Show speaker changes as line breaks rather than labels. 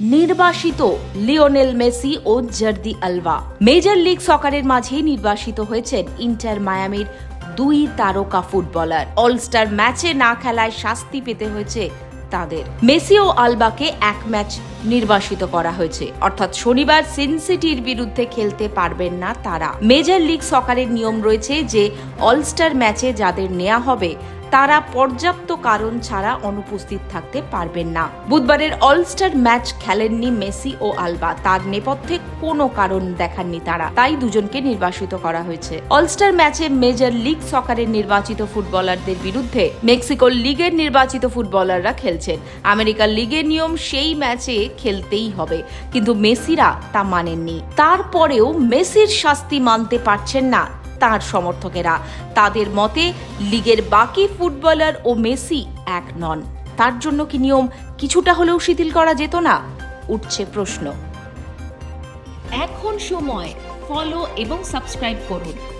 নির্বাসিত Lionel Messi ও Jordi Alba. Major league সকারের মাঝে নির্বাসিত হয়েছেন ইন্টার মায়ামির দুই তারকা ফুটবলার। অলস্টার ম্যাচে না খেলায় শাস্তি পেতে হয়েছে তাদের। মেসি ও আলবাকে এক ম্যাচ নির্বাসিত করা হয়েছে। অর্থাৎ শনিবার সিনসিটির বিরুদ্ধে খেলতে পারবেন না তারা। মেজর লিগ সকারের নিয়ম রয়েছে যে, অলস্টার ম্যাচে যাদের নেওয়া হবে তারা পর্যাপ্ত কারণ ছাড়া অনুপস্থিত থাকতে পারবেন না। বুধবারের অলস্টার ম্যাচ খেলেননি মেসি ও আলবা। তার নেপথ্যে কোনো কারণ দেখাননি তারা। তাই দুজনকে নির্বাসিত করা হয়েছে। অলস্টার ম্যাচে মেজর লিগ সকারের নির্বাচিত ফুটবলারদের বিরুদ্ধে মেক্সিকোর লিগের নির্বাচিত ফুটবলাররা খেলছেন। আমেরিকার লিগের নিয়ম সেই ম্যাচে খেলতেই হবে। কিন্তু মেসিরা তা মানেননি। তারপরেও মেসির শাস্তি মানতে পারছেন না তার সমর্থকেরা। তাদের মতে, লিগের বাকি ফুটবলার ও মেসি এক নন। তার জন্য কি নিয়ম কিছুটা হলেও শিথিল করা যেত না? উঠছে প্রশ্ন।
এখন সময়। ফলো এবং সাবস্ক্রাইব করুন।